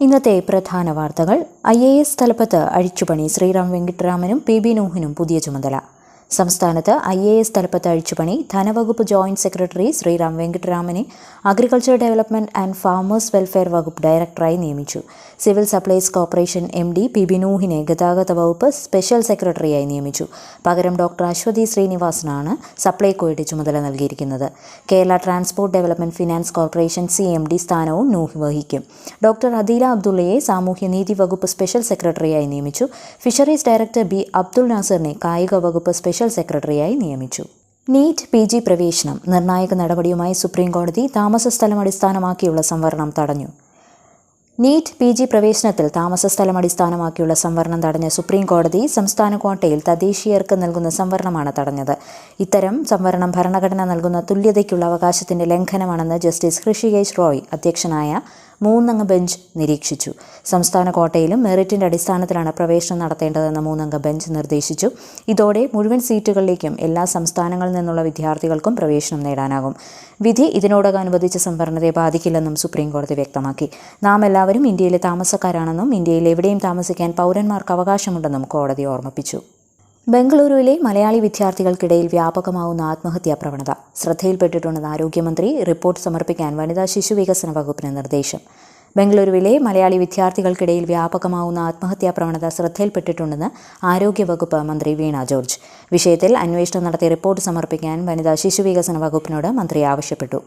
ഇന്നത്തെ പ്രധാന വാർത്തകൾ. ഐ എ എസ് തലപ്പത്ത് അഴിച്ചുപണി. ശ്രീറാം വെങ്കിട്ടരാമനും പി ബി നൂഹിനും പുതിയ ചുമതല. സംസ്ഥാനത്ത് ഐ എ എസ് തലപ്പത്ത് അഴിച്ചുപണി. ധനവകുപ്പ് joint secretary Sriram വെങ്കിട്ടരാമനെ agriculture development and farmers welfare വകുപ്പ് ഡയറക്ടറായി നിയമിച്ചു. Civil supplies corporation M D P ബിനൂഹിനെ ഗതാഗത വകുപ്പ് സ്പെഷ്യൽ സെക്രട്ടറിയായി നിയമിച്ചു. പകരം ഡോക്ടർ അശ്വതി ശ്രീനിവാസനാണ് സപ്ലൈകോയുടെ ചുമതല നൽകിയിരിക്കുന്നത്. Kerala transport development finance corporation C M D സ്ഥാനവും നൂഹ് വഹിക്കും ഡോക്ടർ അദീല അബ്ദുള്ളയെ സാമൂഹ്യനീതി വകുപ്പ് സ്പെഷ്യൽ സെക്രട്ടറിയായി നിയമിച്ചു. ഫിഷറീസ് ഡയറക്ടർ ബി അബ്ദുൾ നാസറിനെ കായിക വകുപ്പ് സ്പെഷ്യൽ സെക്രട്ടറിയായി നിയമിച്ചു. നീറ്റ് പി ജി പ്രവേശനം നിർണായക നടപടിയുമായി സുപ്രീംകോടതി താമസസ്ഥലം അടിസ്ഥാനമാക്കിയുള്ള സംവരണം തടഞ്ഞു. നീറ്റ് പി ജി പ്രവേശനത്തിൽ താമസസ്ഥലം അടിസ്ഥാനമാക്കിയുള്ള സംവരണം തടഞ്ഞ സുപ്രീംകോടതി സംസ്ഥാന കോട്ടയിൽ തദ്ദേശീയർക്ക് നൽകുന്ന സംവരണമാണ് തടഞ്ഞത്. ഇത്തരം സംവരണം ഭരണഘടന നൽകുന്ന തുല്യതയ്ക്കുള്ള അവകാശത്തിന്റെ ലംഘനമാണെന്ന് ജസ്റ്റിസ് ഹൃഷികേശ് റോയ് അധ്യക്ഷനായ മൂന്നംഗ ബെഞ്ച് നിരീക്ഷിച്ചു. സംസ്ഥാന കോട്ടയിലും മെറിറ്റിന്റെ അടിസ്ഥാനത്തിലാണ് പ്രവേശനം നടത്തേണ്ടതെന്ന് മൂന്നംഗ ബെഞ്ച് നിർദ്ദേശിച്ചു. ഇതോടെ മുഴുവൻ സീറ്റുകളിലേക്കും എല്ലാ സംസ്ഥാനങ്ങളിൽ നിന്നുള്ള വിദ്യാർത്ഥികൾക്കും പ്രവേശനം നേടാനാകും. വിധി ഇതിനോടകം അനുവദിച്ച സംവരണത്തെ ബാധിക്കില്ലെന്നും സുപ്രീം കോടതി വ്യക്തമാക്കി. നാം എല്ലാവരും ഇന്ത്യയിലെ താമസക്കാരാണെന്നും ഇന്ത്യയിൽ എവിടെയും താമസിക്കാൻ പൗരന്മാർക്ക് അവകാശമുണ്ടെന്നും കോടതി ഓർമ്മിപ്പിച്ചു. ബംഗളൂരുവിലെ മലയാളി വിദ്യാർത്ഥികൾക്കിടയിൽ വ്യാപകമാവുന്ന ആത്മഹത്യാ പ്രവണത. ശ്രദ്ധയിൽപ്പെട്ടിട്ടുണ്ടെന്ന് ആരോഗ്യമന്ത്രി റിപ്പോർട്ട് സമർപ്പിക്കാൻ വനിതാ ശിശു വികസന വകുപ്പിന് നിർദ്ദേശം. ബംഗളൂരുവിലെ മലയാളി വിദ്യാർത്ഥികൾക്കിടയിൽ വ്യാപകമാവുന്ന ആത്മഹത്യാ പ്രവണത ശ്രദ്ധയിൽപ്പെട്ടിട്ടുണ്ടെന്ന് ആരോഗ്യവകുപ്പ് മന്ത്രി വീണ ജോർജ്. വിഷയത്തിൽ അന്വേഷണം നടത്തി റിപ്പോർട്ട് സമർപ്പിക്കാൻ വനിതാ ശിശു വികസന വകുപ്പിനോട് മന്ത്രി ആവശ്യപ്പെട്ടു.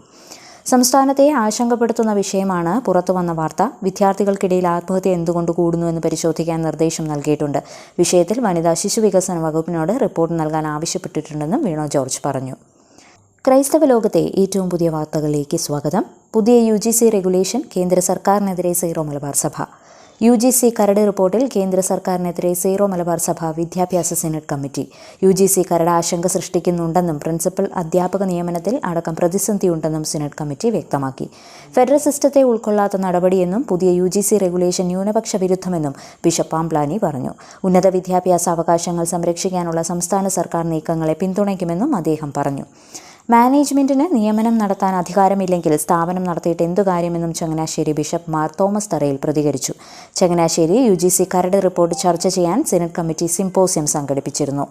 സംസ്ഥാനത്തെ ആശങ്കപ്പെടുത്തുന്ന വിഷയമാണ് പുറത്തുവന്ന വാർത്ത. വിദ്യാർത്ഥികൾക്കിടയിൽ ആത്മഹത്യ എന്തുകൊണ്ട് കൂടുന്നുവെന്ന് പരിശോധിക്കാൻ നിർദ്ദേശം നൽകിയിട്ടുണ്ട്. വിഷയത്തിൽ വനിതാ ശിശു വികസന വകുപ്പിനോട് റിപ്പോർട്ട് നൽകാൻ ആവശ്യപ്പെട്ടിട്ടുണ്ടെന്നും വീണോ ജോർജ് പറഞ്ഞു. ക്രൈസ്തവ ലോകത്തെ ഏറ്റവും പുതിയ വാർത്തകളിലേക്ക് സ്വാഗതം. പുതിയ യു ജി സി റെഗുലേഷൻ കേന്ദ്ര സർക്കാരിനെതിരെ സീറോ മലബാർ സഭ. യു ജി സി കരട് റിപ്പോർട്ടിൽ കേന്ദ്ര സർക്കാരിനെതിരെ സീറോ മലബാർ സഭ വിദ്യാഭ്യാസ senate committee. U G C കരട് ആശങ്ക സൃഷ്ടിക്കുന്നുണ്ടെന്നും പ്രിൻസിപ്പൽ അധ്യാപക നിയമനത്തിൽ അടക്കം പ്രതിസന്ധിയുണ്ടെന്നും സെനറ്റ് കമ്മിറ്റി വ്യക്തമാക്കി. ഫെഡറൽ സിസ്റ്റത്തെ ഉൾക്കൊള്ളാത്ത നടപടിയെന്നും പുതിയ യു ജി സി റെഗുലേഷൻ ന്യൂനപക്ഷ വിരുദ്ധമെന്നും ബിഷപ്പ് പാംപ്ലാനി പറഞ്ഞു. ഉന്നത വിദ്യാഭ്യാസ അവകാശങ്ങൾ സംരക്ഷിക്കാനുള്ള സംസ്ഥാന സർക്കാർ നീക്കങ്ങളെ പിന്തുണയ്ക്കുമെന്നും അദ്ദേഹം പറഞ്ഞു. മാനേജ്മെന്റിന് നിയമനം നടത്താൻ അധികാരമില്ലെങ്കിൽ സ്ഥാപനം നടത്തിയിട്ട് എന്തു കാര്യമെന്നും ചങ്ങനാശ്ശേരി ബിഷപ്പ് മാർ തോമസ് തറയിൽ പ്രതികരിച്ചു. ചങ്ങനാശ്ശേരി യു ജി സി കരട് റിപ്പോർട്ട് ചർച്ച ചെയ്യാൻ സെനറ്റ് കമ്മിറ്റി സിംപോസിയം സംഘടിപ്പിച്ചിരുന്നു.